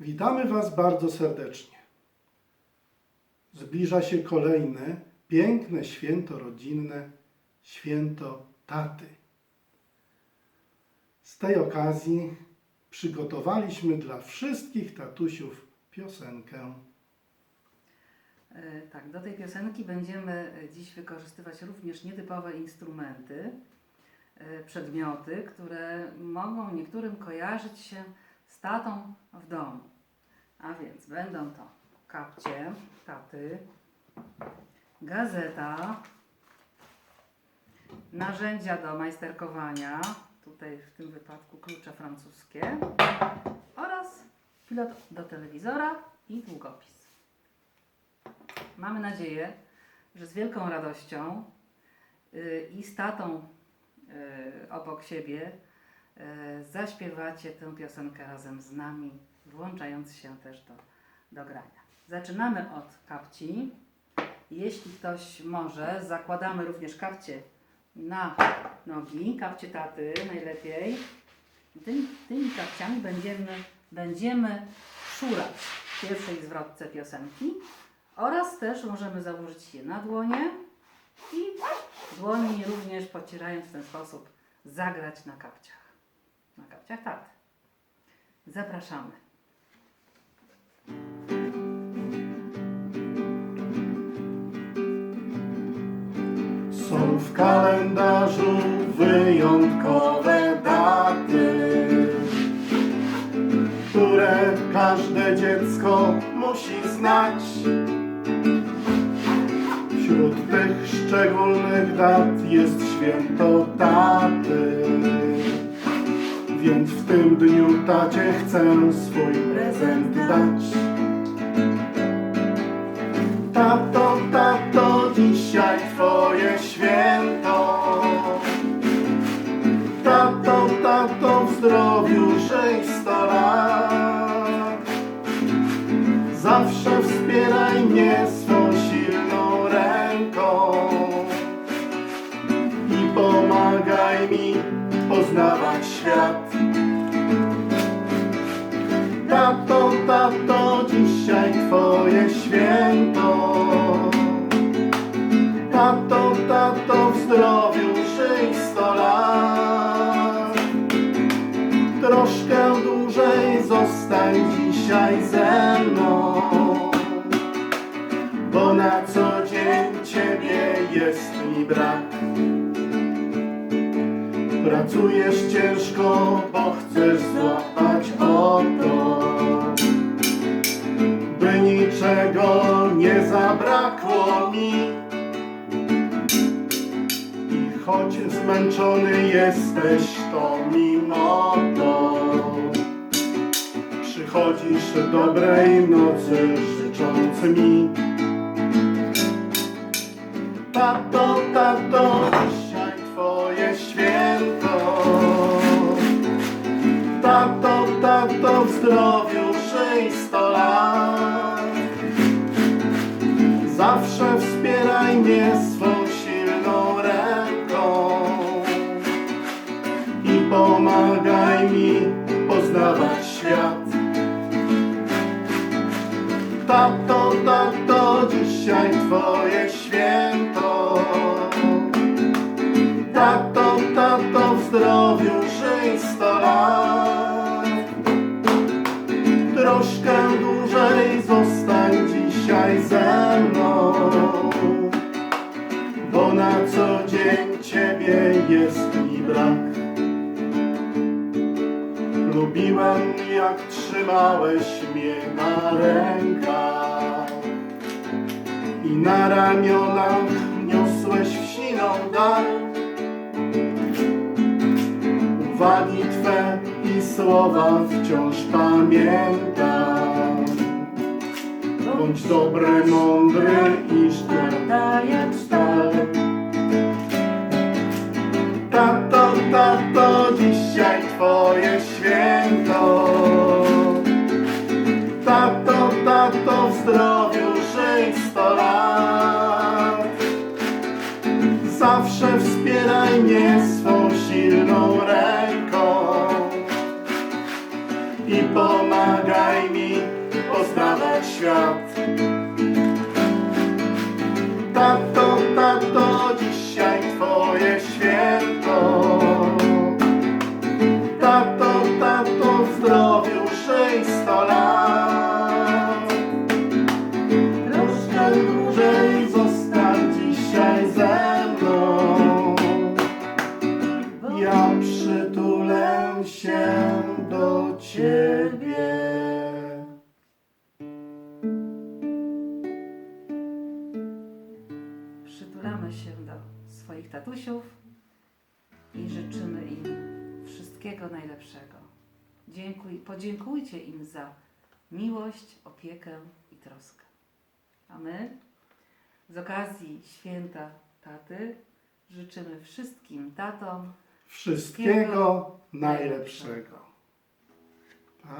Witamy Was bardzo serdecznie. Zbliża się kolejne piękne święto rodzinne, święto taty. Z tej okazji przygotowaliśmy dla wszystkich tatusiów piosenkę. E, Tak, do tej piosenki będziemy dziś wykorzystywać również nietypowe instrumenty, e, przedmioty, które mogą niektórym kojarzyć się z tatą w domu. A więc będą to kapcie taty, gazeta, narzędzia do majsterkowania, tutaj w tym wypadku klucze francuskie oraz pilot do telewizora i długopis. Mamy nadzieję, że z wielką radością y, i z tatą y, obok siebie zaśpiewacie tę piosenkę razem z nami, włączając się też do, do grania. Zaczynamy od kapci. Jeśli ktoś może, zakładamy również kapcie na nogi, kapcie taty najlepiej. Tymi, tymi kapciami będziemy, będziemy szurać w pierwszej zwrotce piosenki oraz też możemy założyć je na dłonie i dłońmi również pocierając w ten sposób zagrać na kapciach. Na kapciach taty. Zapraszamy. Są w kalendarzu wyjątkowe daty, które każde dziecko musi znać. Wśród tych szczególnych dat jest święto taty, więc w tym dniu tacie chcę swój prezent dać. Tato, tato, dzisiaj twoje święto. Tato, tato, dzisiaj twoje święto. Tato, tato, w zdrowiu żyj sto lat. Troszkę dłużej zostań dzisiaj ze mną, bo na co dzień ciebie jest mi brak. Pracujesz ciężko, bo chcesz złapać o to, by niczego nie zabrakło mi. I choć zmęczony jesteś, to mimo to przychodzisz dobrej nocy życząc mi. Tato, Tato, w zdrowiu żyj sto lat. Zawsze wspieraj mnie swą silną ręką i pomagaj mi poznawać świat. Tato, tato, dzisiaj twoje święto. Tato, dzisiaj ze mną, bo na co dzień ciebie jest mi brak. Lubiłem jak trzymałeś mnie na rękach i na ramionach niosłeś wsiną dar. Uwagi Twe i słowa wciąż pamiętam. Bądź dobry, mądry i sztywny jak stal. Tato, tato, dzisiaj Twoje święto. Tato, tato, w zdrowiu żyj sto lat. Zawsze wspieraj mnie swą silną ręką i pomagaj mi świat. Tato, tato, dzisiaj twoje święto. Tato, tato, w zdrowiu żyj sto lat. Troszkę dłużej zostań dzisiaj ze mną. Ja przytulę się Przytulamy się do swoich tatusiów i życzymy im wszystkiego najlepszego. Dziękuj, podziękujcie im za miłość, opiekę i troskę. A my z okazji święta taty życzymy wszystkim tatom Wszystkiego najlepszego. Pa.